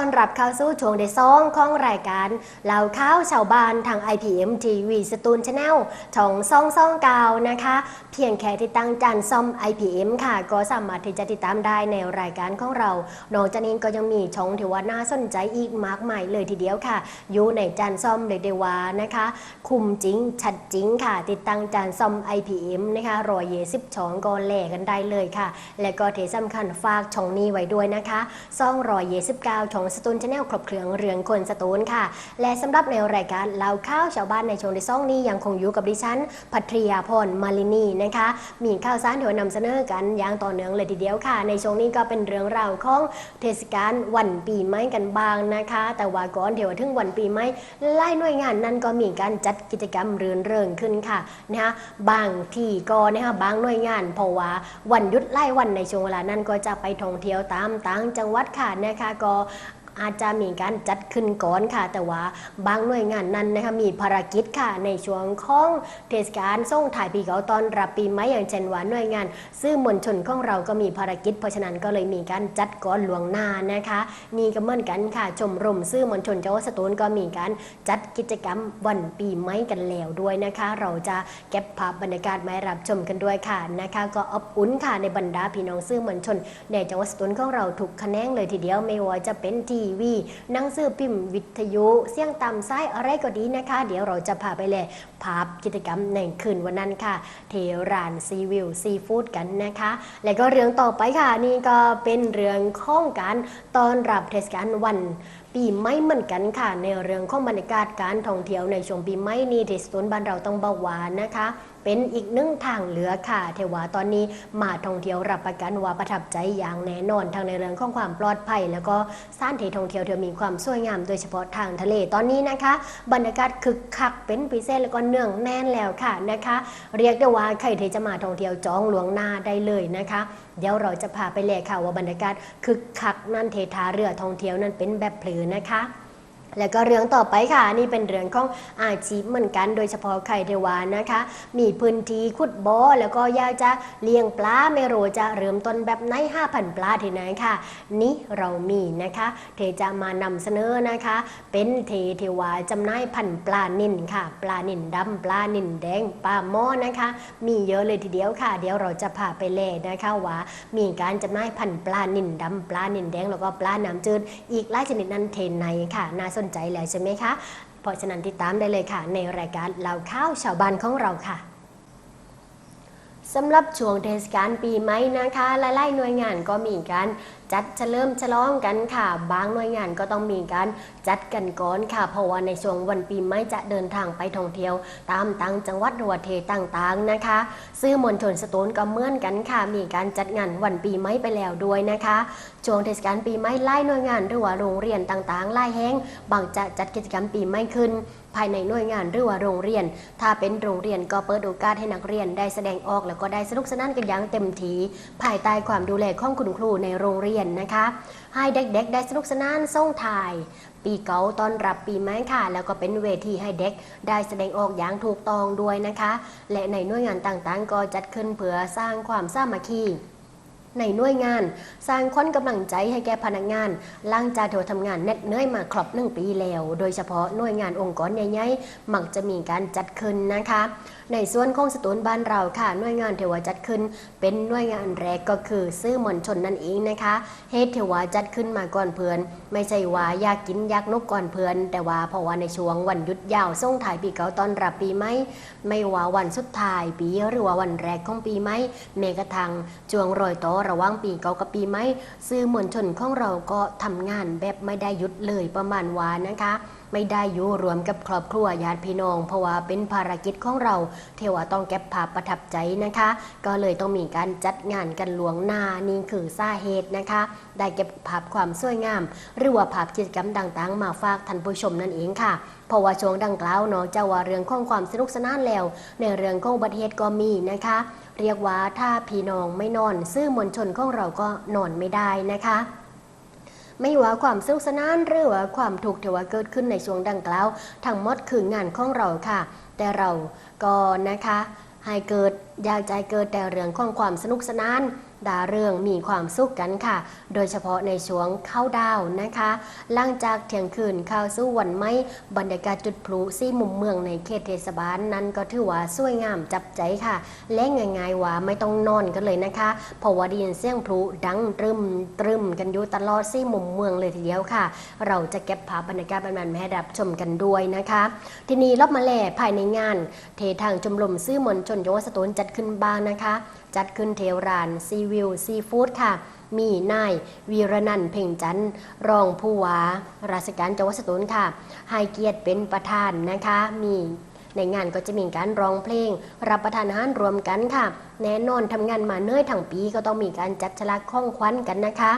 ต้อนรับเข้าสู่ช่วงเดซองของรายการเล่าข้าวชาวบ้านทาง IPM TV สตูนชาแนลช่องซ่องซ่องกาวนะคะ เพียงแค่ที่ตั้งจานซ่อม IPM ค่ะ ก็สามารถที่จะติดตามได้ในรายการของเรานอกจากนี้ก็ยังมีช่องที่ว่าน่าสนใจอีกมากมายเลยทีเดียวค่ะ อยู่ในจานซ่อมเลยเดวานะคะ คุมจริงชัดจริงค่ะ ติดตั้งจานซ่อม IPM นะคะรอยเยสิบช่องก็แหลกกันได้เลยค่ะ และก็ที่สำคัญฝากช่องนี้ไว้ด้วยนะคะซ่องรอยเยสิบเก้าช่องสตูนชาแนลครบเครื่องเรืองคนสตูนค่ะ และสำหรับในรายการเล่าข้าวชาวบ้านในช่วงที่ซ่องนี้ยังคงอยู่กับดิฉันพัทริยาพรมาลินีนะคะ มีข่าวสารที่ว่าเสนอกันอย่างต่อเนื่องเลยทีเดียวค่ะ ในช่วงนี้ก็เป็นเรื่องราวของเทศกาลวันปีใหม่กันบ้างนะคะ แต่ว่าก่อนเดี๋ยวถึงวันปีใหม่ไล่หน่วยงานนั้นก็มีการจัดกิจกรรมเรือนเริงขึ้นค่ะนะคะบางที่ก็นะคะบางหน่วยงานเพราะว่าวันหยุดไล่วันในช่วงเวลานั้นก็จะไปท่องเที่ยวตามต่างจังหวัดค่ะนะคะก็ อาจจะมีการจัดขึ้นก่อนค่ะ แต่ว่าบางหน่วยงานนั้นนะคะมีภารกิจค่ะในช่วงของเทศกาลส่งถ่ายปีเก่าตอนรับปีใหม่อย่างเช่นว่าหน่วยงาน ซื่อมวลชนของเราก็มีภารกิจ เพราะฉะนั้นก็เลยมีการจัดก่อนหลวงหน้านะคะนี่ก็เหมือนกันค่ะชมรมซื่อมวลชนจังหวัดสตูลก็มีการจัดกิจกรรมวันปีใหม่กันแล้วด้วยนะคะ เราจะเก็บภาพบรรยากาศมาให้รับชมกันด้วยค่ะนะคะ ก็อบอุ่นค่ะในบรรดาพี่น้องซื่อมวลชนในจังหวัดสตูลของเราถูกคะแนนเลยทีเดียวไม่ว่าจะเป็นทีวีหนังสือพิมพ์วิทยุ เสียงตามซ้ายอะไรก็ดีนะคะ เดี๋ยวเราจะพาไปเลยภาพกิจกรรมในคืนวันนั้นค่ะ เทรานซีวิวซีฟู้ดกันนะคะ และก็เรื่องต่อไปค่ะ นี่ก็เป็นเรื่องข้องการตอนรับเทศกาลวันปีใหม่เหมือนกันค่ะ ในเรื่องของบรรยากาศการท่องเที่ยวในช่วงปีใหม่นี้ที่สตูนบ้านเราต้องเบาหวานนะคะเป็นอีกหนึ่งทางเหลือค่ะเทว่าตอนนี้มาท่องเที่ยวรับประกันว่าประทับใจอย่างแน่นอนทั้งในเรื่องของความปลอดภัย แล้วก็สถานที่ท่องเที่ยวเธอมีความสวยงามโดยเฉพาะทางทะเลตอนนี้นะคะ บรรยากาศคึกคักเป็นพิเศษแล้วก็เนื่องแน่นแล้วค่ะนะคะ เรียกได้ว่าใครที่จะมาท่องเที่ยวจองหลวงหน้าได้เลยนะคะเดี๋ยวเราจะพาไปเลยค่ะว่าบรรยากาศคึกคักนั่นเททาเรือท่องเที่ยวนั่นเป็นแบบเพลือนะคะ แล้วก็เรื่องต่อไปค่ะ นี่เป็นเรื่องของอาชีพเหมือนกันโดยเฉพาะไข่เทวานะคะ มีพื้นที่ขุดบ่อแล้วก็อยากจะเลี้ยงปลาไม่รู้จะเริ่มต้นแบบไหน5,000ปลาที่ไหนค่ะ นี่เรามีนะคะ เทจะมานำเสนอนะคะ เป็นเทเทวาจำหน่ายพันปลานินค่ะ ปลานินดำปลานินแดงปลาหม้อนะคะ มีเยอะเลยทีเดียวค่ะ เดี๋ยวเราจะพาไปเล่นะคะว่า มีการจำหน่ายพันปลานินดำปลานินแดงแล้วก็ปลาน้ำจืดอีกหลายชนิดนั้นเทนในค่ะน่าสนใจแล้วใช่ไหมคะ เพราะฉะนั้นติดตามได้เลยค่ะ ในรายการเล่าข้าวชาวบ้านของเราค่ะสำหรับช่วงเทศกาลปีใหม่นะคะหลายๆหน่วยงานก็มีการ จัดเฉลิมฉลองกันค่ะ บางหน่วยงานก็ต้องมีการจัดกันก่อนค่ะ เพราะว่าในช่วงวันปีใหม่จะเดินทางไปท่องเที่ยว ตามต่างจังหวัดหรือว่าเทต่างๆนะคะ ซื้อมวลชนสตูลก็เหมือนกันค่ะ มีการจัดงานวันปีใหม่ไปแล้วด้วยนะคะ ช่วงเทศกาลปีใหม่ไล่หน่วยงานหรือว่าโรงเรียนต่างๆไล่แห้งบางจะจัดกิจกรรมปีใหม่ขึ้นภายในหน่วยงานหรือว่าโรงเรียน ถ้าเป็นโรงเรียนก็เปิดโอกาสให้นักเรียนได้แสดงออกแล้วก็ได้สนุกสนานกันอย่างเต็มทีภายใต้ความดูแลของคุณครูในโรงเรียนนะคะ ให้เด็กๆ ได้สนุกสนานส่งถ่าย ปีเก่าตอนรับปีใหม่ค่ะ แล้วก็เป็นเวทีให้เด็กได้แสดงออกอย่างถูกต้องด้วยนะคะ และในหน่วยงานต่างๆ ก็จัดขึ้นเพื่อสร้างความสามัคคีในหน่วยงาน สร้างขวัญกำลังใจให้แก่พนักงานหลังจากเธอทำงานเน็ดเนื่อยมาครบหนึ่งปีแล้ว โดยเฉพาะหน่วยงานองค์กรใหญ่ๆมักจะมีการจัดขึ้นนะคะ ในส่วนของสตูลบ้านเราค่ะหน่วยงานเทวาจัดขึ้น เป็นหน่วยงานแรกก็คือซื้อมวลชนนั่นเองนะคะเฮดเทวาจัดขึ้นมาก่อนเพื่อน ไม่ใช่ว่าอยากกินอยากนกก่อนเพื่อน แต่ว่าเพราะว่าในช่วงวันหยุดยาวส่งถ่ายปีเก่าตอนรับปีใหม่ไม่ว่าวันสุดท้ายปีหรือว่าวันแรกของปีใหม่แม้กระทั่งช่วงรอยต่อระหว่างปีเก่ากับปีใหม่ซื้อมวลชนของเราก็ทำงานแบบไม่ได้หยุดเลยประมาณวานะคะ ไม่ได้อยู่รวมกับครอบครัวญาติพี่น้อง เพราะว่าเป็นภารกิจของเราเทว่าต้องเก็บภาพประทับใจนะคะ ก็เลยต้องมีการจัดงานกันหลวงหน้านี่คือสาเหตุนะคะ ได้เก็บภาพความสวยงาม หรือว่าภาพกิจกรรมต่างๆ มาฝากท่านผู้ชมนั่นเองค่ะเพราะว่าช่วงดังกล่าวเนาะจะว่าเรื่องของความสนุกสนานแล้ว ในเรื่องของบัติเหตุก็มีนะคะ เรียกว่าถ้าพี่น้องไม่นอน ซื่อมวลชนของเราก็นอนไม่ได้นะคะ ไม่ว่าความสนุกสนานหรือว่าความถูกข์ที่ว่าเกิดขึ้นในช่วงดังกล่าวทั้งหมดคืองานของเราค่ะ แต่เราก็นะคะให้เกิดอยากใจเกิดแต่เรื่องของความสนุกสนาน ดาเรื่องมีความสุขกันค่ะ โดยเฉพาะในช่วงเข้าดาวนะคะ หลังจากเที่ยงคืนเข้าสู่วันไม่บรรยากาศจุดพลุซี่มุมเมืองในเขตเทศบาลนั้นก็ถือว่าสวยงามจับใจค่ะ และง่ายๆว่าไม่ต้องนอนกันเลยนะคะเพราะว่าได้ยินเสียงพลุดังตรึมตรึมกันอยู่ตลอดซี่มุมเมืองเลยทีเดียวค่ะ เราจะเก็บภาพบรรยากาศบบนั้นมาให้รับชมกันด้วยนะคะ ทีนี้รอบมาแล่ภายในงาน เททางชมรมซื่อมวลชนจังวัสตูลจัดขึ้นบ้างนะคะ จัดขึ้นเทวรานซีวิวซีฟู้ดค่ะ มีนายวีรนันท์เพ่งจันทร์รองผู้ว่าราชการจังหวัดสตูลค่ะ ให้เกียรติเป็นประธานนะคะ มีในงานก็จะมีการร้องเพลง รับประทานอาหารรวมกันค่ะ แน่นอนทำงานมาเนื่อยทั้งปีก็ต้องมีการจัดฉลากข้องควันกันนะคะ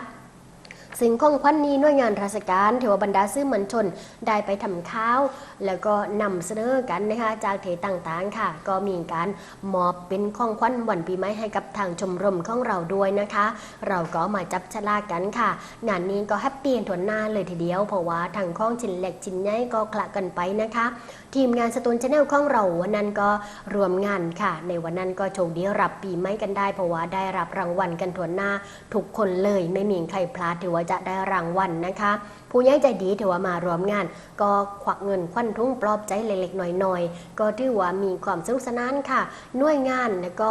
ซึ่งของขวัญนี้หน่วยงานราชการถือว่าบรรดาซื่อมวลชนได้ไปทำข้าว แล้วก็นำเสนอกันนะคะจากเทต่างๆค่ะ ก็มีการมอบเป็นของขวัญวันปีใหม่ให้กับทางชมรมของเราด้วยนะคะ เราก็มาจับฉลากกันค่ะ งานนี้ก็แฮปปี้ทวนหน้าเลยทีเดียว เพราะว่าทางข้องชิ้นเล็กชิ้นใหญ่ก็คละกันไปนะคะ ทีมงานสตูนชาแนลของเราวันนั้นก็รวมงานค่ะ ในวันนั้นก็โชคดีรับปีใหม่กันได้เพราะว่าได้รับรางวัลกันทวนหน้าทุกคนเลยไม่มีใครพลาดถือว่าจะได้รางวัลนะคะ ผู้ใหญ่ใจดีถือว่ามารวมงาน ก็ควักเงินควันทุ่งปลอบใจเล็กๆหน่อยๆ ก็ถือว่ามีความสนุกสนานค่ะหน่วยงานแล้วก็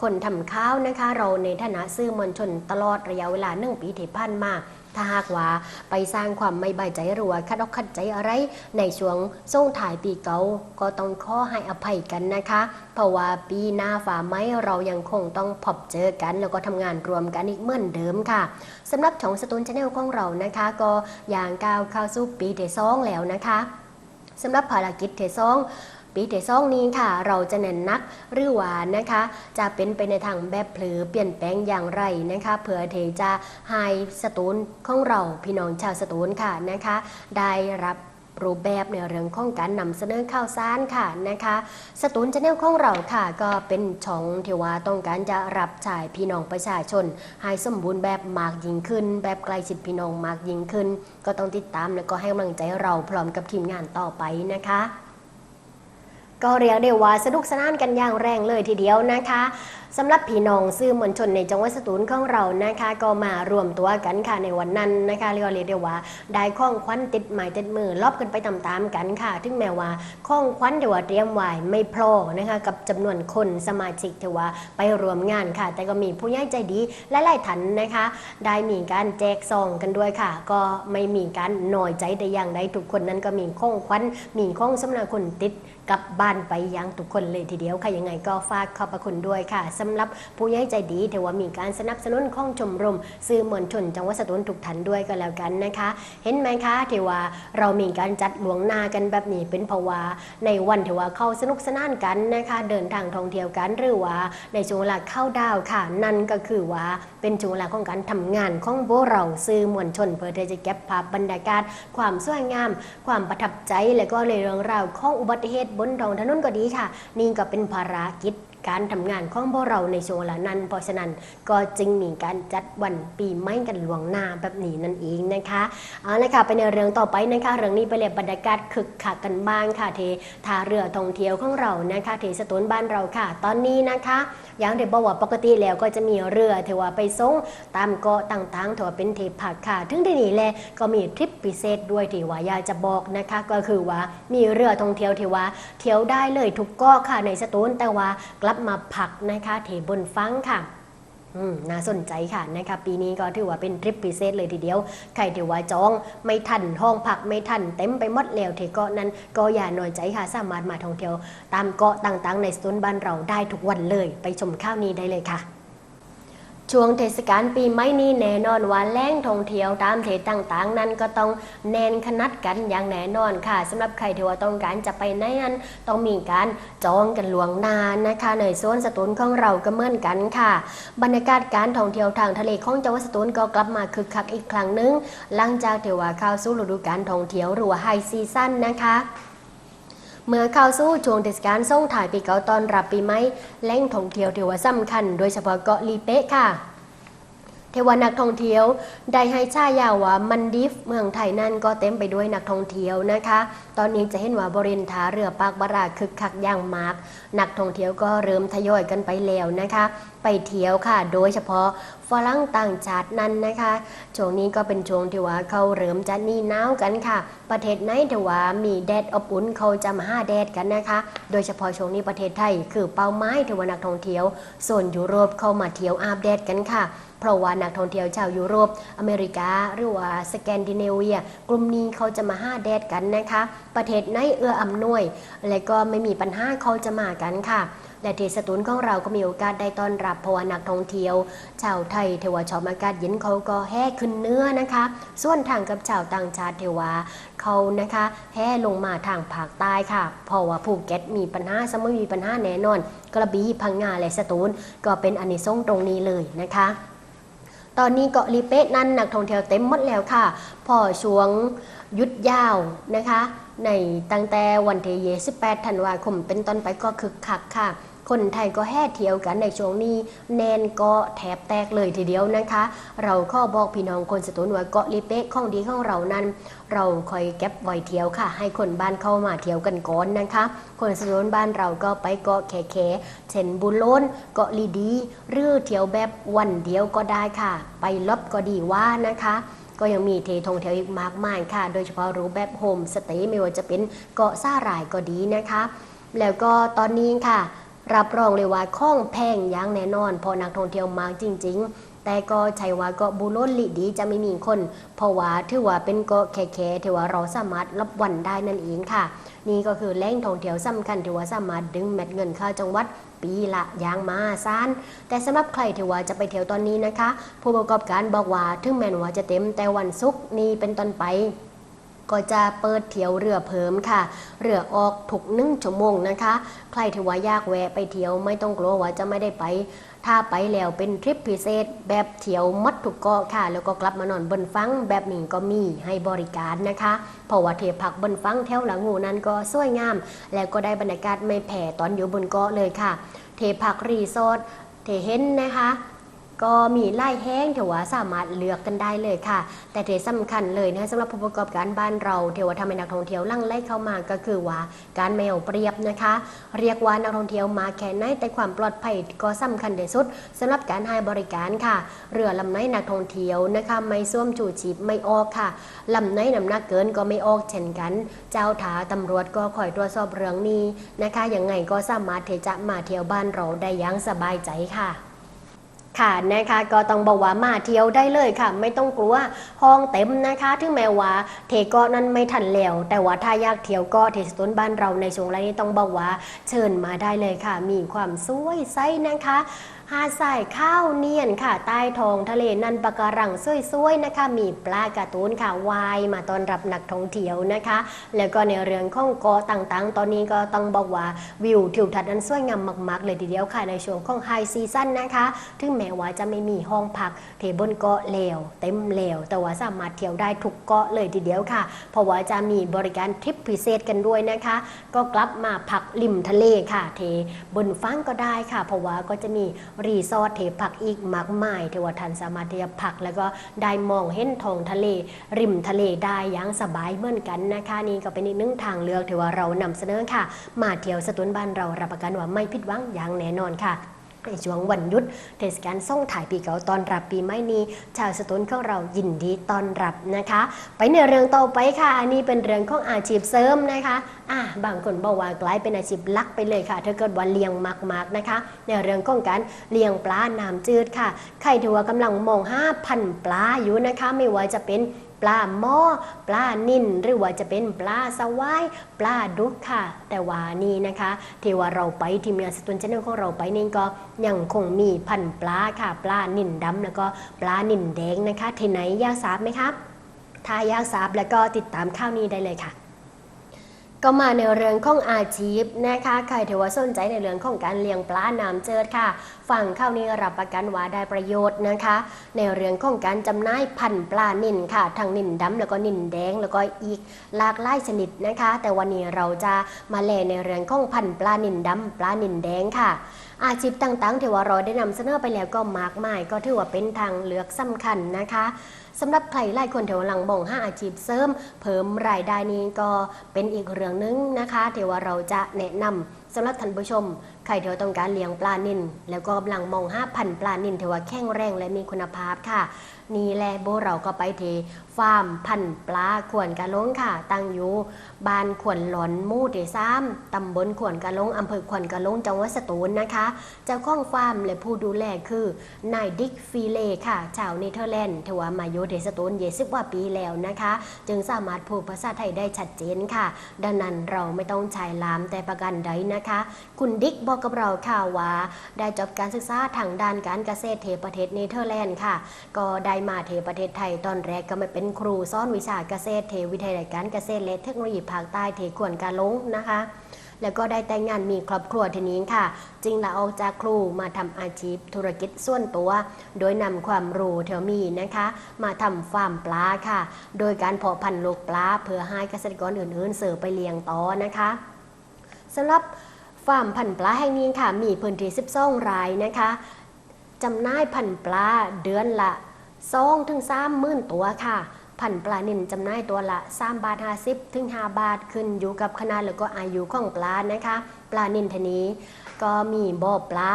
คนทำข้าวนะคะ เราในฐานะซื่อมวลชนตลอดระยะเวลาหนึ่งปีที่ผ่านมา ถ้าหากว่าไปสร้างความไม่บายใจรือว่าคัดอกขัดใจอะไร ในช่วงส่งถ่ายปีเก่าก็ต้องขอให้อภัยกันนะคะ เพราะว่าปีหน้าฝ่าไม้เรายังคงต้องพบเจอกัน แล้วก็ทำงานรวมกันอีกเหมือนเดิมค่ะสำหรับช่องสตูนชาแนลของเรานะคะ ก็อย่างก้าวเข้าสู่ปีที่สองแล้วนะคะสำหรับภารกิจที่สอง ปีที่สองนี้ค่ะ เราจะเน้นนักหรือว่านะคะ จะเป็นไปในทางแบบเผลอเปลี่ยนแปลงอย่างไรนะคะเผื่อเทจะให้สตูนของเราพี่น้องชาวสตูนค่ะนะคะ ได้รับรูปแบบในเรื่องของการนำเสนอข่าวสารค่ะนะคะสตูนชาแนลของเราค่ะ ก็เป็นช่องที่ว่าต้องการจะรับจ่ายพี่น้องประชาชน ให้สมบูรณ์แบบมากยิ่งขึ้น แบบใกล้ชิดพี่น้องมากยิ่งขึ้น ก็ต้องติดตามแล้วก็ให้กำลังใจเราพร้อมกับทีมงานต่อไปนะคะ ก็เรียกได้ว่าสนุกสนานกันอย่างแรงเลยทีเดียวนะคะสำหรับพี่น้องซื่อมวลชนในจังหวัดสตูลของเรานะคะ ก็มารวมตัวกันค่ะในวันนั้นนะคะเรียกเรียกได้ว่า ได้ข้องควันติดหมายติดมือลอบกันไปตามๆกันค่ะถึงแม้ว่าข้องควันเดี๋ยวว่าเตรียมไว้ไม่พอนะคะกับจำนวนคนสมาชิกที่ว่าไปรวมงานค่ะ แต่ก็มีผู้ใหญ่ใจดีและหลายๆท่านนะคะ ได้มีการแจกซองกันด้วยค่ะ ก็ไม่มีการหน่อยใจแต่อย่างใดทุกคนนั้นก็มีข้องควันมีข้องสำนักคนติด กลับบ้านไปยังทุกคนเลยทีเดียวค่ะยังไงก็ฝากขอบพระคุณด้วยค่ะสำหรับผู้ใหญ่ใจดีถือว่ามีการสนับสนุนข้องชมรมสื่อมวลชนจังหวัดสตูลทุกท่านด้วยก็แล้วกันนะคะ เห็นไหมคะที่ว่าเรามีการจัดหลวงนากันแบบนี้เป็นเพราว่าในวันที่ว่าเข้าสนุกสนานกันนะคะ เดินทางท่องเที่ยวกันหรือว่าในช่วงเวลาเข้าดาวค่ะ นั่นก็คือว่าเป็นช่วงเวลาของการทำงานของพวกเราสื่อมวลชน เพื่อที่จะเก็บภาพบรรยากาศ ความสวยงาม ความประทับใจและก็ในเรื่องราวของอุบัติเหตุบนท้องถนนก็ดีค่ะ นี่ก็เป็นภารกิจ การทำงานของพวกเราในช่วงเวลานั้น เพราะฉะนั้นก็จึงมีการจัดวันปีใหม่กันหลวงหน้าแบบนี้นั่นเองนะคะเอาละค่ะไปในเรื่องต่อไปนะคะเรื่องนี้ไปเลยบรรยากาศคึกคักกันบ้างค่ะเทท่าเรือท่องเที่ยวของเรานะคะเทสตูนบ้านเราค่ะ ตอนนี้นะคะอย่างที่บอกว่าปกติแล้วก็จะมีเรือเที่ว่าไปส่งตามเกาะต่างๆถือว่าเป็นเทพักค่ะถึงที่นี่แหละก็มีทริปพิเศษด้วยที่ว่าอยากจะบอกนะคะ ก็คือว่ามีเรือท่องเที่ยวที่ว่าเที่ยวได้เลยทุกเกาะค่ะในสตูลแต่ว่ากลับมาผักนะคะเทบนฟังค่ะน่าสนใจค่ะนะคะปีนี้ก็ถือว่าเป็นทริปพิเศษเลยทีเดียว ใครที่ว่าจองไม่ทันห้องพักไม่ทันเต็มไปหมดแล้วเทเกาะนั้นก็อย่าหน่อยใจค่ะสามารถมาท่องเที่ยว ตามเกาะต่างๆ ในสตูลบ้านเราได้ทุกวันเลย ไปชมข้าวนี้ได้เลยค่ะ ช่วงเทศกาลปีใหม่นี้แน่นอนว่าแหล่งท่องเที่ยวตามเทศต่างๆ นั้นก็ต้องแน่นขนาดกันอย่างแน่นอนค่ะสำหรับใครที่ว่าต้องการจะไปไหนนั้นต้องมีการจองกันหลวงนานนะคะ ในโซนสตูลของเราก็เหมือนกันค่ะ บรรยากาศการท่องเที่ยวทางทะเลของจังหวัดสตูลก็กลับมาคึกคักอีกครั้งหนึ่งหลังจากที่ว่าเข้าสู่ฤดูกาลท่องเที่ยวหรือว่าไฮซีซั่นนะคะ เมื่อเข้าสู่ช่วงเทศกาลส่งถ่ายปีเก่าตอนรับปีใหม่แหล่งท่องเที่ยวที่ว่าสำคัญ โดยเฉพาะเกาะลีเป๊ะค่ะ เทวานักท่องเที่ยวได้ให้ชายาว่ามันดิฟเมืองไทยนั่นก็เต็มไปด้วยนักท่องเที่ยวนะคะ ตอนนี้จะเห็นว่าบริเวณท่าเรือปากบาราคึกคักอย่างมากนักท่องเที่ยวก็เริ่มทยอยกันไปแล้วนะคะ ไปเที่ยวค่ะ โดยเฉพาะฝรั่งต่างชาตินั้นนะคะช่วงนี้ก็เป็นช่วงที่ว่าเขาเริ่มจะหนี่หนาวกันค่ะ ประเทศไหนที่ว่ามีแดดอบอุ่นเขาจะมาห้าแดดกันนะคะ โดยเฉพาะช่วงนี้ประเทศไทย คือเป้าหมายที่ว่านักท่องเที่ยวโซนยุโรปเข้ามาเที่ยวอาบแดดกันค่ะ เพราะว่านักท่องเที่ยวชาวยุโรป อเมริกา หรือว่าสแกนดิเนเวีย กลุ่มนี้เขาจะมาห้าแดดกันนะคะ ประเทศไหนเอื้ออำนวย และก็ไม่มีปัญหาเขาจะมากันค่ะและที่สตูลของเราก็มีโอกาสได้ต้อนรับเพราะว่านักท่องเที่ยว ชาวไทยเทวาชอบอากาศเย็นเขาก็แห่ขึ้นเนื้อนะคะ ส่วนทางกับชาวต่างชาติเทวาเขานะคะแห่ลงมาทางภาคใต้ค่ะ เพราะว่าภูเก็ตมีปัญหาสมมติมีปัญหาแน่นอน กระบี่พังงาและสตูลก็เป็นอันนี้ส่งส์ตรงนี้เลยนะคะ ตอนนี้เกาะลีเป๊ะนั้นนักท่องเที่ยวเต็มหมดแล้วค่ะ พอช่วงยุดยาวนะคะ ในตั้งแต่วันที่28ธันวาคมเป็นต้นไปก็คึกคักค่ะ คนไทยก็แห่เที่ยวกันในช่วงนี้ แนนก็แถบแตกเลยทีเดียวนะคะ เราข้อบอกพี่น้องคนสตูลว่าเกาะลีเป๊ะของดีของเรานั้น เราคอยเก็บไว้เที่ยวค่ะ ให้คนบ้านเข้ามาเที่ยวกันก่อนนะคะ คนสตูลบ้านเราก็ไปเกาะแขแขเช่นบุญโลนเกาะลีดี หรือเที่ยวแบบวันเดียวก็ได้ค่ะ ไปลบก็ดีว่านะคะก็ยังมีเททงเที่ยวอีกมากมายค่ะ โดยเฉพาะรูปแบบโฮมสเตย์ไม่ว่าจะเป็นเกาะซ่าหร่ายก็ดีนะคะ แล้วก็ตอนนี้ค่ะ รับรองเลยว่าข้องแพงอย่างแน่นอน พอนักท่องเที่ยวมากจริง ๆ แต่ก็ใช่ว่าเกาะบูโลนลิดีจะไม่มีคน เพราะว่าถือว่าเป็นเกาะแค่ๆที่ว่าเราสามารถรับวันได้นั่นเองค่ะ นี่ก็คือแหล่งท่องเที่ยวสำคัญที่ว่าสามารถดึงเม็ดเงินเข้าจังหวัดปีละย่างมาซานแต่สำหรับใครที่ว่าจะไปเที่ยวตอนนี้นะคะ ผู้ประกอบการบอกว่าถึงแม้ว่าจะเต็มแต่วันศุกร์นี้เป็นต้นไป ก็จะเปิดเที่ยวเรือเพิ่มค่ะ เรือออกถูกนึ่งชั่วโมงนะคะ ใครที่ว่ายากแวะไปเที่ยวไม่ต้องกลัวว่าจะไม่ได้ไป ถ้าไปแล้วเป็นทริปพิเศษ แบบเที่ยวมัดถูกเกาะค่ะ แล้วก็กลับมานอนบนฟังแบบนี้ก็มีให้บริการนะคะเพราะว่าเทพักบนฟังแถวหลังงูนั้นก็สวยงาม แล้วก็ได้บรรยากาศไม่แผ่ตอนอยู่บนเกาะเลยค่ะ เทพักรีสอร์ทเทเห็นนะคะ ก็มีไล่แห้งเถว่าสามารถเลือกกันได้เลยค่ะ แต่ที่สำคัญเลยนะสำหรับผู้ประกอบการบ้านเราเทว่าทำให้นักท่องเที่ยวลั่งไล่เข้ามาก็คือว่าการไม่เอาเปรียบนะคะ เรียกว่านักท่องเที่ยวมาแค่ไหนแต่ความปลอดภัยก็สำคัญที่สุดสำหรับการให้บริการค่ะ เรือลำไหนนักท่องเที่ยวนะคะไม่สวมชูชีพไม่ออกค่ะลำไหนน้ำหนักเกินก็ไม่ออกเช่นกัน เจ้าถาตำรวจก็คอยตรวจสอบเรื่องนี้นะคะยังไงก็สามารถที่จะมาเที่ยวบ้านเราได้อย่างสบายใจค่ะ ค่ะนะคะก็ต้องบอกว่ามาเที่ยวได้เลยค่ะ ไม่ต้องกลัวห้องเต็มนะคะถึงแม้ว่าเทก็นั้นไม่ทันแล้วแต่ว่าถ้าอยากเที่ยวก็เทสต้นบ้านเราในช่วงแรกนี้ต้องบอกว่าเชิญมาได้เลยค่ะ มีความสวยไซนะคะ หาดทรายข้าวเนียนค่ะ ใต้ท้องทะเลนันปะการังสวยๆนะคะ มีปลาการ์ตูนค่ะวายมาต้อนรับนักท่องเที่ยวนะคะ แล้วก็ในเรื่องของเกาะต่างๆ ตอนนี้ก็ต้องบอกว่าวิวทิวทัศน์นั้นสวยงามมากๆ เลยทีเดียวค่ะในช่วงของไฮซีซั่นนะคะถึงแม้ว่าจะไม่มีห้องพักเทบนเกาะเลวเต็มเลวแต่ว่าสามารถเที่ยวได้ทุกเกาะเลยทีเดียวค่ะ เพราะว่าจะมีบริการทริปพิเศษกันด้วยนะคะ ก็กลับมาพักริมทะเลค่ะ เทบนฟังก็ได้ค่ะ เพราะว่าก็จะมีรีสอร์ทเทพักอีกมากมายที่ว่าท่านสามารถที่จะพักแล้วก็ได้มองเห็นท้องทะเล ริมทะเลได้อย่างสบายเหมือนกันนะคะนี่ก็เป็นอีกหนึ่งทางเลือกที่ว่าเรานำเสนอค่ะ มาเที่ยวสตูลบ้านเรารับประกันว่าไม่ผิดหวังอย่างแน่นอนค่ะ ในช่วงวันหยุดเทศกาลส่งถ่ายปีเก่าตอนรับปีใหม่นี้ ชาวสตูลของเรายินดีต้อนรับนะคะ ไปในเรื่องต่อไปค่ะ อันนี้เป็นเรื่องของอาชีพเสริมนะคะอะบางคนบอกว่ากลายเป็นอาชีพลักไปเลยค่ะ ถ้าเกิดว่าเลี้ยงมากๆนะคะ ในเรื่องของการเลี้ยงปลาน้ำจืดค่ะใครที่ว่ากำลังมองห้าพันปลาอยู่นะคะ ไม่ว่าจะเป็น ปลาหม้อปลานิ่นหรือว่าจะเป็นปลาสวายปลาดุกค่ะ แต่ว่านี่นะคะที่ว่าเราไปทีมงานสตูนชแนลของเราไปนี่ก็ยังคงมีพันปลาค่ะ ปลานิ่นดำแล้วก็ปลานิ่นแดงนะคะที่ไหนอยากทราบไหมครับถ้าอยากทราบแล้วก็ติดตามข่าวนี้ได้เลยค่ะ ก็มาในเรื่องของอาชีพนะคะใครถือว่าสนใจในเรื่องของการเลี้ยงปลาน้ำเจิดค่ะฟังเข้านี้รับประกันว่าได้ประโยชน์นะคะ ในเรื่องของการจำหน่ายพันธุ์ปลานิ่นค่ะทั้งนิ่นดำแล้วก็นิ่นแดงแล้วก็อีกหลากหลายชนิดนะคะ แต่วันนี้เราจะมาแลในเรื่องของพันธุ์ปลานิ่นดำปลานิ่นแดงค่ะอาชีพต่างๆที่ว่าเราได้นำเสนอไปแล้วก็มากมาย ก็ถือว่าเป็นทางเลือกสำคัญนะคะ สำหรับใครหลายคนแถวหลังมองห้าอาชีพเสริม เพิ่มรายได้นี้ก็เป็นอีกเรื่องหนึงนะคะที่ว่าเราจะแนะนำสำหรับท่านผู้ชม ครที่ว่าต้องการเลี้ยงปลานิลแล้วก็กำลังมองห้าพันปลานิลที่ว่าแข็งแรงและมีคุณภาพค่ะ นี่แหละโบเราก็ไปที่ฟาร์มพันปลาขวนกะลงค่ะ ตั้งอยู่บ้านขวนหลอนมู่ที่ซ้ำตำบลขวนกะลงอำเภอขวนกะลงจังหวัดสตูลนะคะ เจ้าของฟาร์มและผู้ดูแลคือนายดิกฟีเลค่ะ ชาวเนเธอร์แลนด์ที่ว่ามาอยู่ที่สตูลเยสิบกว่าปีแล้วนะคะ จึงสามารถพูดภาษาไทยได้ชัดเจนค่ะ ดังนั้นเราไม่ต้องใช้ลามแต่ประกันใดนะคะ คุณดิกบอกกับเราค่ะว่าได้จบการศึกษาทางด้านการเกษตรเทประเทศเนเธอร์แลนด์ค่ะ ก็ได้มาเทประเทศไทยตอนแรกก็มาเป็นครูสอนวิชาเกษตรเทวิทยาลัยการเกษตรและเทคโนโลยีภาคใต้เทขวนกาลงนะคะแล้วก็ได้แต่งงานมีครอบครัวทีนี้ค่ะ จึงลาออกจากครูมาทำอาชีพธุรกิจส่วนตัว โดยนำความรู้เทวมีนะคะ มาทำฟาร์มปลาค่ะ โดยการเพาะพันธุ์ลูกปลาเพื่อให้เกษตรกรอื่นๆเสิร์ฟไปเลี้ยงต่อนะคะสำหรับ ฟาร์มพันธุ์ปลาแห่งนี้ค่ะ มีพื้นที่12รายนะคะจำหน่ายพันธุ์ปลาเดือนละ2ถึง3หมื่นตัวค่ะ พันธุ์ปลานิลจำหน่ายตัวละ3บาท50ถึง5บาทขึ้นอยู่กับขนาดแล้วก็อายุของปลานะคะ ปลานิลทนี้ก็มีบ่อปลา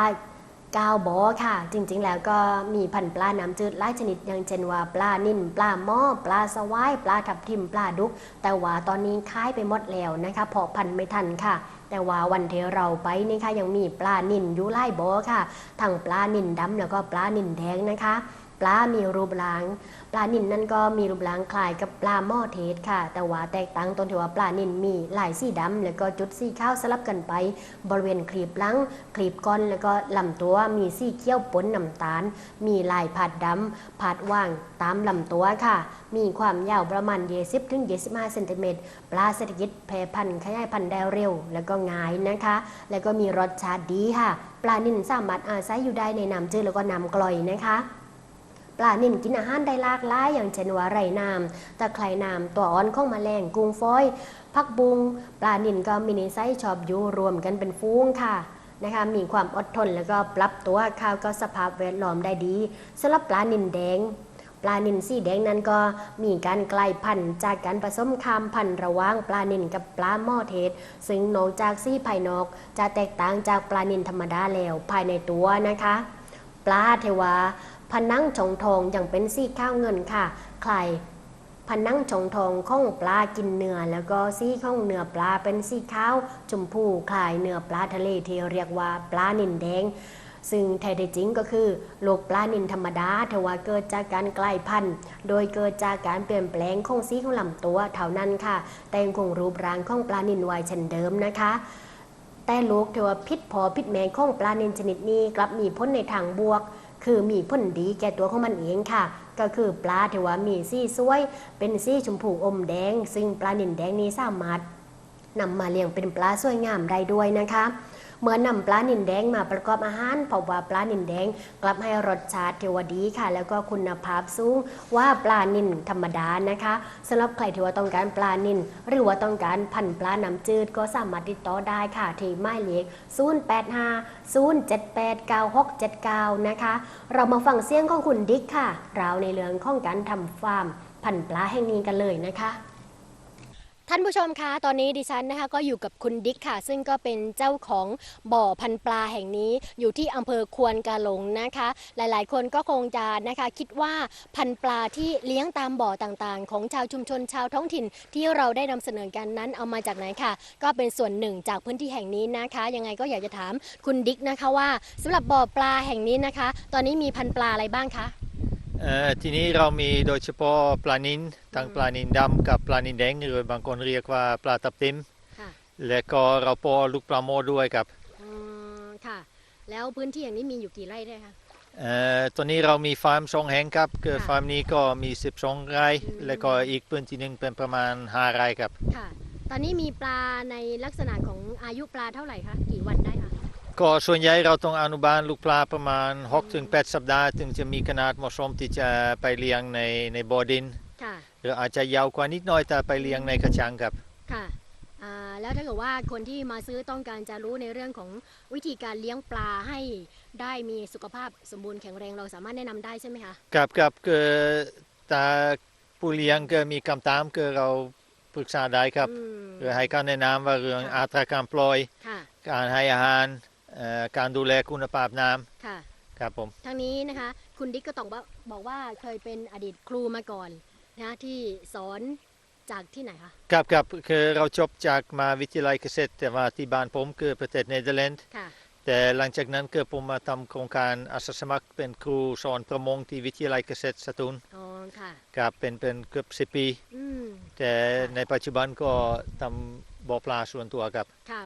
เก้าบ่อค่ะ จริงๆ แล้วก็มีพันปลาน้ำจืดหลายชนิดอย่างเช่นว่าปลานิ่นปลาหม้อปลาสวายปลาทับทิมปลาดุก แต่ว่าตอนนี้ค้ายไปหมดแล้วนะคะเพาะพันไม่ทันค่ะ แต่ว่าวันเทเราไปนี่ค่ะยังมีปลานิ่นยู่ไล่บอค่ะ ทั้งปลานิ่นดำแล้วก็ปลานิ่นแดงนะคะ ปลามีรูปร่าง ลานินนั่นก็มีรูปร่างคล้ายกับปลาหม้อเทศค่ะ แต่ว่าแตกต่างตรงที่ว่าปลานินมีลายสีดำแล้วก็จุดสีขาวสลับกันไป บริเวณคลีบหลังคลีบก้อนแล้วก็ลำตัวมีสีเขียวปนน้ำตาล มีลายผาดดำผาดว่างตามลำตัวค่ะ มีความยาวประมาณ20ถึง25เซนติเมตรปลาเศรษฐกิจแพร่พันธุ์ขยายพันธุ์ได้เร็ว แล้วก็ง่ายนะคะ แล้วก็มีรสชาติดีค่ะ ปลานินสามารถอาศัยอยู่ได้ในน้ำจืดแล้วก็น้ำกร่อยนะคะ ปลานิ่นกินอาหารได้หลากหลายอย่างเช่นว่าไรน้ำตะไคร่น้ำตัวอ่อนของแมลงกุ้งฟอยพักบุงปลานิ่นก็มีนิสัยชอบอยู่รวมกันเป็นฟูงค่ะนะคะมีความอดทนแล้วก็ปรับตัวข้าวกับสภาพแวดล้อมได้ดีสำหรับปลานิ่นแดงปลานินสีแดงนั้นก็มีการกลายพันธุ์จากการผสมคามพันธุ์ระหว่างปลานินกับปลาหม้อเทศ ซึ่งนอกจากสีภายนอก จะแตกต่างจากปลานินธรรมดาแล้วภายในตัวนะคะ ปลาเทวา พนังชงทองอย่างเป็นสีข้าวเงินค่ะ ใครพนังชงทองข้องปลากินเนื้อแล้วก็สีข้องเนื้อปลาเป็นสีขาวชมพูคลายเนื้อปลาทะเลที่เรียกว่าปลานินแดงซึ่งแท้จริงก็คือโรคปลานินธรรมดาทว่าเกิดจากการกลายพันธุ์ โดยเกิดจากการเปลี่ยนแปลงของสีของลำตัวเท่านั้นค่ะ แต่ยังคงรูปร่างของปลานินไว้เช่นเดิมนะคะ แต่โรคทว่าพิษพอพิษแมงของปลานินชนิดนี้กลับมีผลในทางบวก คือมีผลดีแก่ตัวของมันเองค่ะ ก็คือปลาที่ว่ามีสีสวย เป็นสีชมพูอมแดง ซึ่งปลานินแดงนี้สามารถนำมาเลี้ยงเป็นปลาสวยงามได้ด้วยนะคะ เมื่อนำปลานินแดงมาประกอบอาหารพบว่าปลานินแดงกลับให้รสชาติเทวดีค่ะ แล้วก็คุณภาพสูงว่าปลานินธรรมดานะคะสำหรับใครที่ว่าต้องการปลานิน หรือว่าต้องการพันปลาน้ำจืดก็สามารถติดต่อได้ค่ะที่หมายเลข085 078 9679 นะคะ เรามาฟังเสียงของคุณดิ๊กค่ะราวในเรื่องของการทำฟาร์มพันปลาแห่งนี้กันเลยนะคะ ท่านผู้ชมคะตอนนี้ดิฉันนะคะก็อยู่กับคุณดิ๊กค่ะ ซึ่งก็เป็นเจ้าของบ่อพันปลาแห่งนี้ อยู่ที่อำเภอควนกาหลงนะคะ หลายๆ คนก็คงจะนะคะคิดว่าพันปลาที่เลี้ยงตามบ่อต่างๆ ของชาวชุมชนชาวท้องถิ่นที่เราได้นำเสนอกันนั้นเอามาจากไหนค่ะ ก็เป็นส่วนหนึ่งจากพื้นที่แห่งนี้นะคะ ยังไงก็อยากจะถามคุณดิ๊กนะคะว่าสำหรับบ่อปลาแห่งนี้นะคะ ตอนนี้มีพันปลาอะไรบ้างคะ ทีนี้เรามีโดยเฉพาะปลานินทั้งปลานินดำกับปลานินแดงหรือบางคนเรียกว่าปลาตับทิมค่ะและก็เราปอลูกปลาโมด้วยครับอืมค่ะ แล้วพื้นที่อย่างนี้มีอยู่กี่ไร่ได้คะเอ่อตอนนี้เรามีฟาร์มสองแห่งครับคือค่ะฟาร์มนี้ก็มี12ไร่อืมและก็อีกพื้นที่หนึ่งเป็นประมาณ5ไร่ครับค่ะตอนนี้มีปลาในลักษณะของอายุปลาเท่าไหร่คะกี่วันได้คะ ก็ส่วนใหญ่เราต้องอนุบาลลูกปลาประมาณ6-8สัปดาห์ ถึงจะมีขนาดเหมาะสมที่จะไปเลี้ยงในในบ่อดินค่ะหรืออาจจะยาวกว่านิดหน่อยแต่ไปเลี้ยงในกระชังครับค่ะอ่าแล้วถ้าเกิดว่าคนที่มาซื้อต้องการจะรู้ในเรื่องของวิธีการเลี้ยงปลาให้ได้มีสุขภาพสมบูรณ์แข็งแรงเราสามารถแนะนำได้ใช่ไหมคะ กับกับคือตาผู้เลี้ยงก็มีคำถามคือเราปรึกษาได้ครับอืมคือให้การแนะนำว่าเรื่องค่ะอัตราการปล่อย ค่ะ การให้อาหาร เอ่อการดูแลคุณภาพน้ค่ะำครับผม ทางนี้นะคะ คุณดิ๊กก็ต้องบอกบอกว่าเคยเป็นอดีตครูมาก่อนนะที่สอนจากที่ไหนคะ ครับครับคือเราจบจากมหาวิทยาลัยเกษตร แต่ว่าที่บ้านผมคือประเทศเนเธอร์แลนด์ ค่ะ แต่หลังจากนั้นคือผมมาทำโครงการอาสาสมัครเป็นครูสอนประมงที่วิทยาลัยเกษตรสตูลอ๋อ ค่ะ ครับเป็นเป็นเกือบสิปี อืม แต่ในปัจจุบันก็ทำบ่อปลาส่วนตัวครับ ค่ะ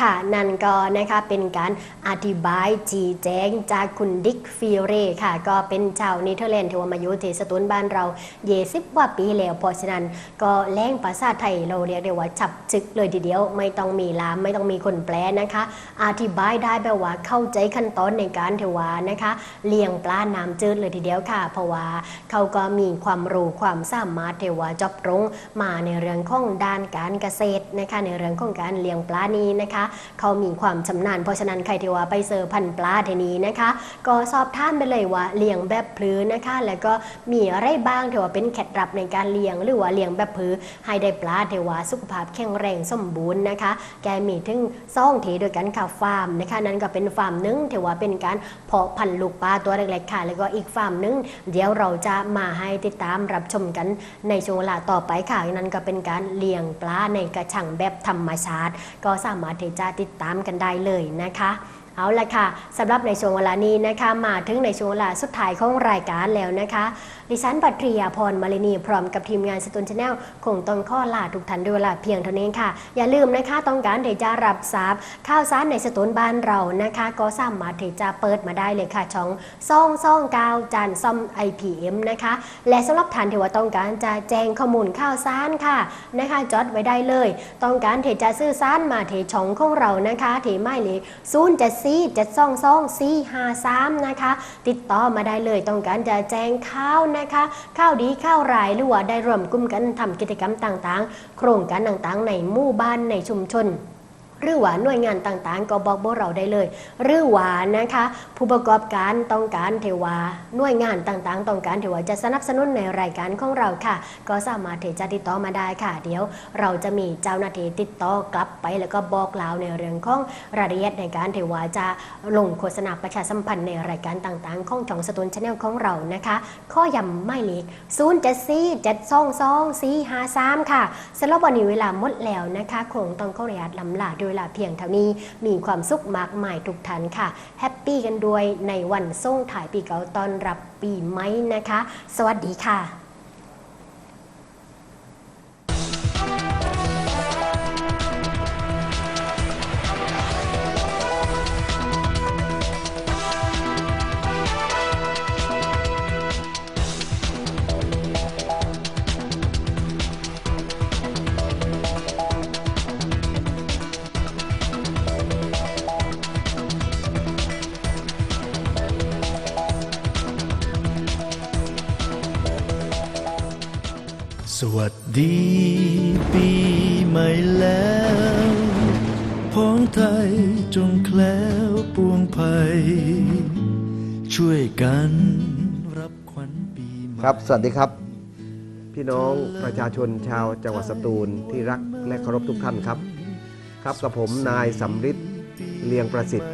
ค่ะ นั่นก็นะคะเป็นการอธิบายจีแจงจากคุณดิกฟิเรค่ะ ก็เป็นชาวเนเธอร์แลนด์ที่ว่ามาอยู่ที่สตูลบ้านเรา เยสิบกว่าปีแล้วเพราะฉะนั้นก็แรงภาษาไทยเราเรียกได้ว่าฉับจึกเลยทีเดียว ไม่ต้องมีลามไม่ต้องมีคนแปลนะคะ อธิบายได้แบบว่าเข้าใจขั้นตอนในการเทวานะคะ เลี้ยงปลาน้ำจืดเลยทีเดียวค่ะ เพราะว่าเขาก็มีความรู้ความสามารถเทวาจอบรงมาในเรื่องของด้านการเกษตรนะคะในเรื่องของการเลี้ยงปลานี้นะคะเขามีความชำนาญเพราะฉะนั้นใครที่ว่าไปเซอร์พันปลาเทนี้นะคะ ก็สอบถามไปเลยว่าเลี้ยงแบบพื้นะคะ แล้วก็มีอะไรบ้างที่ว่าเป็นเคล็ดลับในการเลี้ยงหรือว่าเลี้ยงแบบพลื้ให้ได้ปลาเทว่าสุขภาพแข็งแรงสมบูรณ์นะคะ แกมีถึงซ่องเทโดยกันค่ะฟาร์มนะคะ นั่นก็เป็นฟาร์มหนึงที่ว่าเป็นการเพาะพันธุ์ลูกปลาตัวเล็กๆค่ะ แล้วก็อีกฟาร์มหนึงเดี๋ยวเราจะมาให้ติดตามรับชมกันในช่วงเวลาต่อไปค่ะนั่นก็เป็นการเลี้ยงปลาในกระชังแบบธรรมชาติ ก็สามารถที่จะติดตามกันได้เลยนะคะ เอาละค่ะสำหรับในช่วงเวลานี้นะคะมาถึงในช่วงเวลาสุดท้ายของรายการแล้วนะคะ ดิฉันปัตรียาพรมาลินีพร้อมกับทีมงานสตูนชาแนลคงต้องข้อลาทุกท่านด้วยเวลาเพียงเท่านี้ค่ะ อย่าลืมนะคะต้องการที่จะรับทราบข่าวสารในสตูนบ้านเรานะคะ ก็สามารถที่จะเปิดมาได้เลยค่ะช่องซ่องซ่องกาวจานซ่อม IPM นะคะ และสำหรับท่านที่ว่าต้องการจะแจ้งข้อมูลข่าวสารค่ะนะคะจดไว้ได้เลย ต้องการที่จะซื้อสารมาที่ช่องของเรานะคะที่หมายเลข0 7 4 7 2 2 4 5 3นะคะ ติดต่อมาได้เลยต้องการจะแจ้งข้าวนะคะข้าวดีข้าวรายหรือว่าได้รวมกลุ่มกันทำกิจกรรมต่างๆ โครงการต่างๆ ในหมู่บ้านในชุมชน หรือว่าหน่วยงานต่างๆ ก็บอกพวกเราได้เลย หรือว่านะคะ ผู้ประกอบการต้องการเทวาหน่วยงานต่างๆ ต้องการเทวาจะสนับสนุนในรายการของเราค่ะ ก็สามารถที่จะติดต่อมาได้ค่ะ เดี๋ยว เราจะมีเจ้าหน้าที่ติดต่อกลับไป แล้วก็บอกเล่าในเรื่องของรายละเอียดในการเทวาจะลงโฆษณาประชาสัมพันธ์ในรายการต่างๆ ของช่องสตูนชาแนลของเรานะคะ ข้อย้ำไม่เล็ก0 7 4 7 2 2 4 5 3ค่ะสำหรับวันนี้เวลาหมดแล้วนะคะคงต้องขออนุญาตลำลาด้วยเวลาเพียงเท่านี้มีความสุขมากมายทุกท่านค่ะ แฮปปี้กันด้วยในวันส่งถ่ายปีเก่าตอนรับปีใหม่นะคะ สวัสดีค่ะ ดีปีใหม่แล้วพ้องไทยจงแคล้วปวงภัย ช่วยกันรับขวัญปีใหม่ครับ สวัสดีครับ พี่น้องประชาชนชาวจังหวัดสตูลที่รักและเคารพทุกท่านครับ ครับกับผมนายสำริดเลียงประสิทธิ์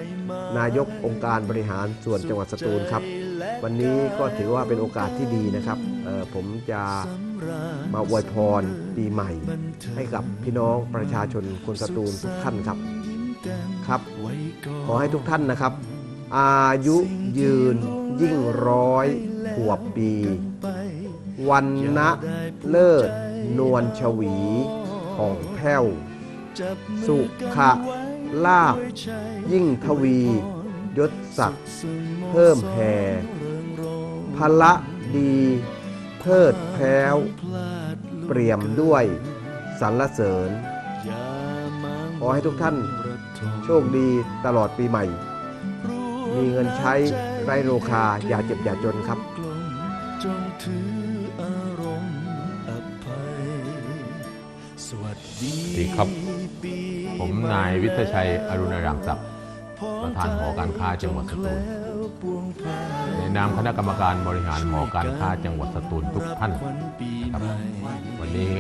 นายกองค์การบริหารส่วนจังหวัดสตูลครับ วันนี้ก็ถือว่าเป็นโอกาสที่ดีนะครับ ผมจะมาอวยพรปีใหม่ ให้กับพี่น้องประชาชนคนสตูลทุกท่านครับ ครับ ขอให้ทุกท่านนะครับ อายุยืนยิ่งร้อยขวบปี วันนะเลิศ นวลชวีผ่องแผ้ว สุขะลาบยิ่งทวียศศักดิ์เพิ่มแผ่ พละดีเพิดแพ้ว เปรี่ยมด้วยสรรเสริญ ขอให้ทุกท่านโชคดีตลอดปีใหม่ มีเงินใช้ไรโรคาอย่าเจ็บอย่าจนครับจงถืออารมณ์อภัยสวัสดีดีครับ ผมนายวิทยชัยอรุณรังศักดิ์ประธานหอการค้าจังหวัดสตูล นามคณะกรรมการบริหารหอการค้าจังหวัดสตูลทุกท่านครับวันนี้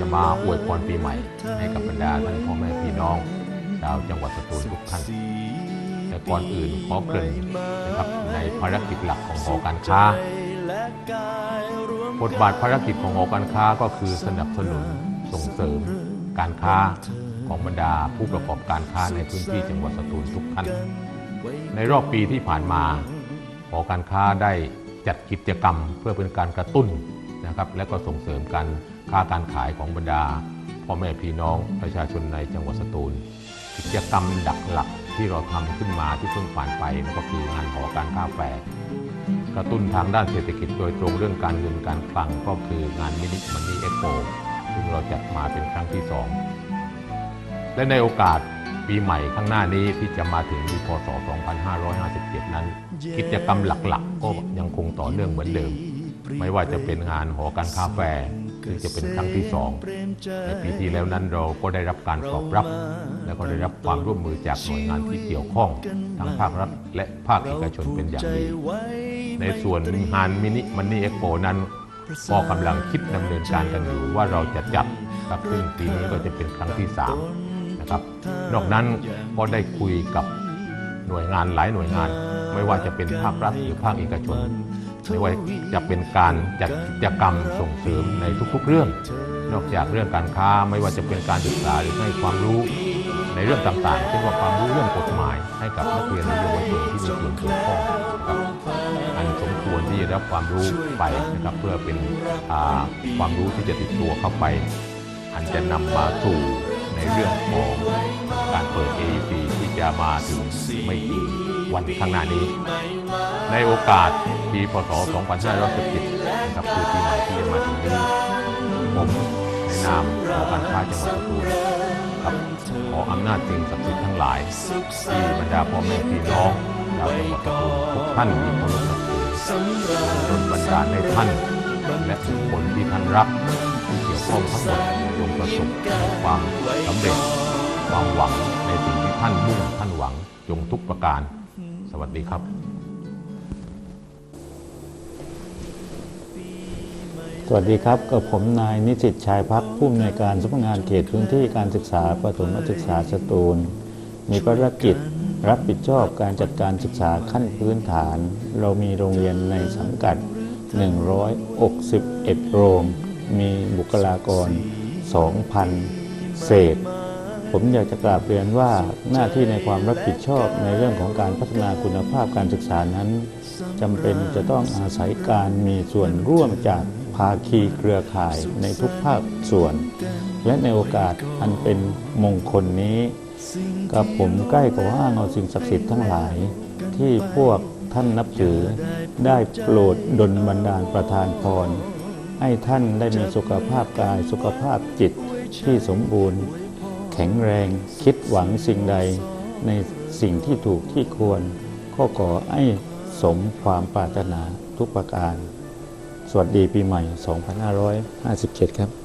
จะมาอวยพรปีใหม่ ให้กับบรรดาท่านพ่อแม่พี่น้องชาวจังหวัดสตูลทุกท่านแต่ก่อนอื่นขอเกริ่นนะครับในภารกิจหลักของหอการค้าบทบาทภารกิจของหอการค้าก็คือสนับสนุนส่งเสริมการค้าของบรรดาผู้ประกอบการค้าในพื้นที่จังหวัดสตูลทุกท่านในรอบปีที่ผ่านมา หอการค้าได้จัดกิจกรรมเพื่อเป็นการกระตุ้นนะครับและก็ส่งเสริมการค้าการขายของบรรดาพ่อแม่พี่น้องประชาชนในจังหวัดสตูล กิจกรรมดักหลักที่เราทำขึ้นมาที่เพิ่งผ่านไปนั่นก็คืองานหอการค้าแฟร์กระตุ้นทางด้านเศรษฐกิจโดยตรงเรื่องการเงินการคลังก็คืองานมินิมันนี่เอ็กโปซึ่งเราจัดมาเป็นครั้งที่สองและในโอกาส ปีใหม่ข้างหน้านี้ที่จะมาถึงปีพศ 2557 นั้น กิจกรรมหลักๆ ก็ยังคงต่อเนื่องเหมือนเดิม ไม่ว่าจะเป็นงานหอการค้าแฟร์ซึ่งจะเป็นครั้งที่สองในปีที่แล้วนั้นเราก็ได้รับการตอบรับ และก็ได้รับความร่วมมือจากหน่วยงานที่เกี่ยวข้อง ทั้งภาครัฐและภาคเอกชนเป็นอย่างดี ในส่วนงานมินิมันนี่เอ็กโปนั้นก็กำลังคิดดำเนินการกันอยู่ว่าเราจะจัดครับซึ่งปีนี้ก็จะเป็นครั้งที่3 นะครับ นอกนั้นก็ได้คุยกับหน่วยงานหลายหน่วยงาน ไม่ว่าจะเป็นภาครัฐหรือภาคเอกชน ไม่ว่าจะเป็นการจัดกิจกรรมส่งเสริมในทุกๆเรื่อง นอกจากเรื่องการค้าไม่ว่าจะเป็นการศึกษาหรือให้ความรู้ในเรื่องต่างๆเช่นว่าความรู้เรื่องกฎหมายให้กับนักเรียนและเยาวชนที่มีส่วนเกี่ยวข้องนะครับอันสมควรที่จะรับความรู้ไปนะครับเพื่อเป็นความรู้ที่จะติดตัวเข้าไป อันจะนำมาสู่ ในเรื่องของการเปิด AEC ที่จะมาถึงไม่กี่วันข้างหน้านี้ ในโอกาสปีพศ 2517นะครับคือปีใหม่ที่จะมาถึงนี้ ผมในนามของการค้าจังหวัดสตูลครับขออำนาจสิ่งศักดิ์สิทธิ์ทั้งหลาย ที่บรรดาพ่อแม่พี่น้องชาวจังหวัดสตูลทุกท่านมีความรักถือดลบันดาให้ท่านและบุคคลที่ท่านรัก ท่องทั้งหมดจงประสบความสำเร็จความหวังในสิ่งที่ท่านมุ่งท่านหวังจงทุกประการ สวัสดีครับ สวัสดีครับกับผมนายนิสิตชายพักผู้อำนวยการสำนักงานเขตพื้นที่การศึกษาประถมศึกษาสตูล มีภารกิจรับผิดชอบการจัดการศึกษาขั้นพื้นฐาน เรามีโรงเรียนในสังกัด 161 โรง มีบุคลากร 2,000 เศษ ผมอยากจะกราบเรียนว่าหน้าที่ในความรับผิดชอบในเรื่องของการพัฒนาคุณภาพการศึกษานั้นจำเป็นจะต้องอาศัยการมีส่วนร่วมจากภาคีเครือข่ายในทุกภาคส่วน และในโอกาสอันเป็นมงคลนี้กับผมใกล้กับอ้างเอาสิ่งศักดิ์สิทธิ์ทั้งหลาย ที่พวกท่านนับถือได้โปรดดลบันดาลประทานพร ให้ท่านได้มีสุขภาพกายสุขภาพจิตที่สมบูรณ์ แข็งแรงคิดหวังสิ่งใดในสิ่งที่ถูกที่ควร ก็ขอให้สมความปรารถนาทุกประการ สวัสดีปีใหม่ 2557 ครับ